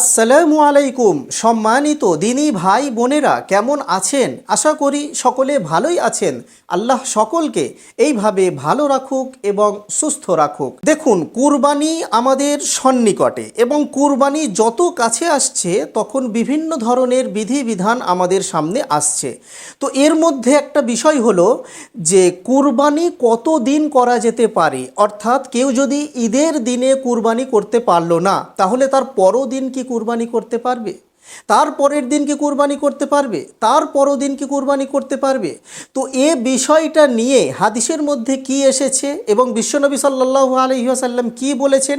আসসালামু আলাইকুম। সম্মানিত দিনী ভাই বোনেরা কেমন আছেন? আশা করি সকলে ভালোই আছেন। আল্লাহ সকলকে এইভাবে ভালো রাখুক এবং সুস্থ রাখুক। দেখুন, কুরবানি আমাদের সন্নিকটে এবং কুরবানি যত কাছে আসছে, তখন বিভিন্ন ধরনের বিধিবিধান আমাদের সামনে আসছে। তো এর মধ্যে একটা বিষয় হলো যে, কুরবানি কত দিন করা যেতে পারে? অর্থাৎ কেউ যদি ঈদের দিনে কুরবানি করতে পারল না, তাহলে তার পরও দিন কি কুরবানি করতে পারবে? তার পরের দিন কি কুরবানি করতে পারবে? তার পরও দিন কি কুরবানি করতে পারবে? তো এ বিষয়টা নিয়ে হাদিসের মধ্যে কি এসেছে এবং বিশ্বনবী সাল্লাহ আলহিহাসাল্লাম কি বলেছেন,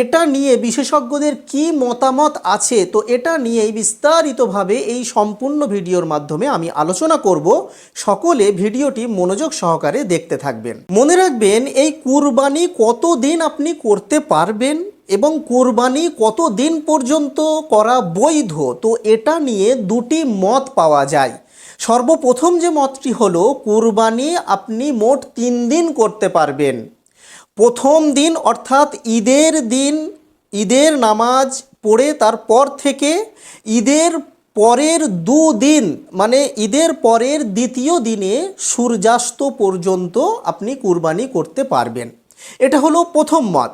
এটা নিয়ে বিশেষজ্ঞদের কি মতামত আছে? তো এটা নিয়েই বিস্তারিতভাবে এই সম্পূর্ণ ভিডিওর মাধ্যমে আমি আলোচনা করব। সকলে ভিডিওটি মনোযোগ সহকারে দেখতে থাকবেন। মনে রাখবেন, এই কুরবানি কতদিন আপনি করতে পারবেন? এবং কোরবানি কত দিন পর্যন্ত করা বৈধ? তো এটা নিয়ে দুটি মত পাওয়া যায়। সর্বপ্রথম যে মতটি হলো, কোরবানি আপনি মোট তিন দিন করতে পারবেন। প্রথম দিন অর্থাৎ ঈদের দিন, ঈদের নামাজ পড়ে তারপর থেকে ঈদের পরের দুদিন মানে ঈদের পরের দ্বিতীয় দিনে সূর্যাস্ত পর্যন্ত আপনি কুরবানি করতে পারবেন। এটা হলো প্রথম মত।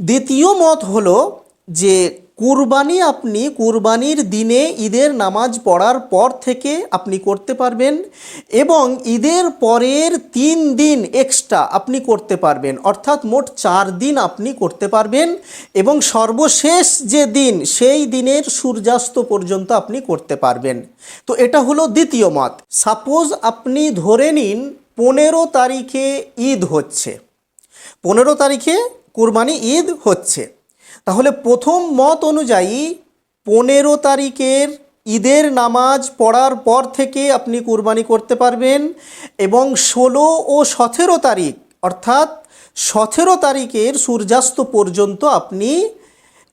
দ্বিতীয় মত হলো যে কুরবানি আপনি কুরবানির দিনে ঈদের নামাজ পড়ার পর থেকে আপনি করতে পারবেন এবং ঈদের পরের তিন দিন এক্সট্রা আপনি করতে পারবেন। অর্থাৎ মোট চার দিন আপনি করতে পারবেন এবং সর্বশেষ যে দিন, সেই দিনের সূর্যাস্ত পর্যন্ত আপনি করতে পারবেন। তো এটা হলো দ্বিতীয় মত। সাপোজ আপনি ধরে নিন পনেরো তারিখে ঈদ হচ্ছে। পনেরো তারিখে কুরবানি ঈদ হচ্ছে। তাহলে প্রথম মত অনুযায়ী পনেরো তারিখের ঈদের নামাজ পড়ার পর থেকে আপনি কুরবানি করতে পারবেন এবং ষোলো ও সতেরো তারিখ, অর্থাৎ সতেরো তারিখের সূর্যাস্ত পর্যন্ত আপনি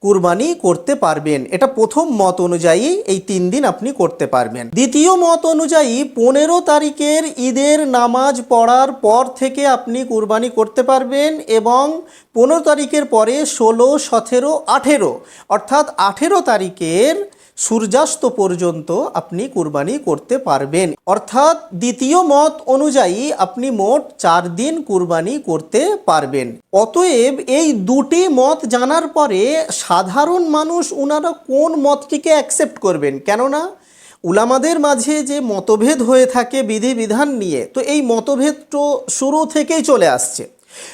কুরবানি করতে পারবেন। এটা প্রথম মত অনুযায়ী এই তিন দিন আপনি করতে পারবেন। দ্বিতীয় মত অনুযায়ী পনেরো তারিখের ঈদের নামাজ পড়ার পর থেকে আপনি কুরবানি করতে পারবেন এবং পনেরো তারিখের পরে ষোলো, সতেরো, আঠেরো, অর্থাৎ আঠেরো তারিখের সূর্যাস্ত পর্যন্ত আপনি কুরবানি করতে পারবেন। অর্থাৎ দ্বিতীয় মত অনুযায়ী আপনি মোট চার দিন কুরবানি করতে পারবেন। অতএব এই দুটি মত জানার পরে সাধারণ মানুষ ওনারা কোন মতটিকে অ্যাকসেপ্ট করবেন? কেননা উলামাদের মাঝে যে মতভেদ হয়ে থাকে বিধিবিধান নিয়ে, তো এই মতভেদ তো শুরু থেকেই চলে আসছে।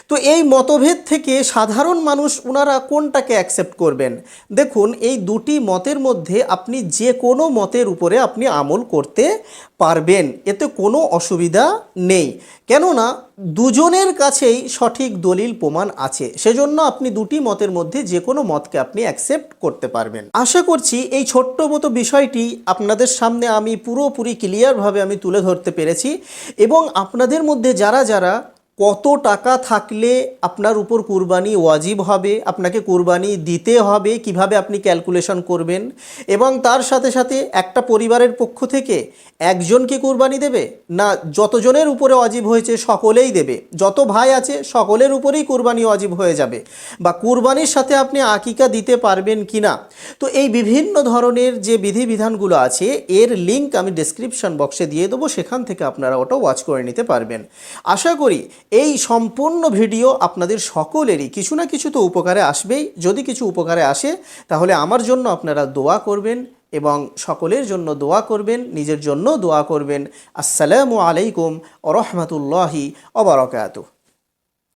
তো এই মতভেদ থেকে সাধারণ মানুষ ওনারা কোনটাকে অ্যাকসেপ্ট করবেন? দেখুন, এই দুটি মতের মধ্যে আপনি যে কোনো মতের উপরে আপনি আমল করতে পারবেন। এতে কোনো অসুবিধা নেই। কেননা, দুজনের কাছেই সঠিক দলিল প্রমাণ আছে। সেজন্য আপনি দুটি মতের মধ্যে যে কোনো মতকে আপনি অ্যাকসেপ্ট করতে পারবেন। আশা করছি এই ছোট্ট মতো বিষয়টি আপনাদের সামনে আমি পুরোপুরি ক্লিয়ারভাবে আমি তুলে ধরতে পেরেছি এবং আপনাদের মধ্যে যারা যারা কত টাকা থাকলে আপনার উপর কুরবানি ওয়াজিব হবে, আপনাকে কুরবানি দিতে হবে, কীভাবে আপনি ক্যালকুলেশন করবেন এবং তার সাথে সাথে একটা পরিবারের পক্ষ থেকে একজনকে কুরবানি দেবে? না, যতজনের উপরে অজীব হয়েছে সকলেই দেবে। যত ভাই আছে সকলের উপরেই কুরবানি অজীব হয়ে যাবে। বা কুরবানির সাথে আপনি আকিকা দিতে পারবেন কি না? তো এই বিভিন্ন ধরনের যে বিধিবিধানগুলো আছে, এর লিঙ্ক আমি ডেসক্রিপশন বক্সে দিয়ে দেবো, সেখান থেকে আপনারা ওটা ওয়াচ করে নিতে পারবেন। আশা করি এই সম্পূর্ণ ভিডিও আপনাদের সকলেরই কিছু না কিছু তো উপকারে আসবেই। যদি কিছু উপকারে আসে, তাহলে আমার জন্য আপনারা দোয়া করবেন এবং সকলের জন্য দোয়া করবেন, নিজের জন্য দোয়া করবেন। আসসালামু আলাইকুম ওরহমতুল্লাহি রহমতুল্লাহি অবরকাত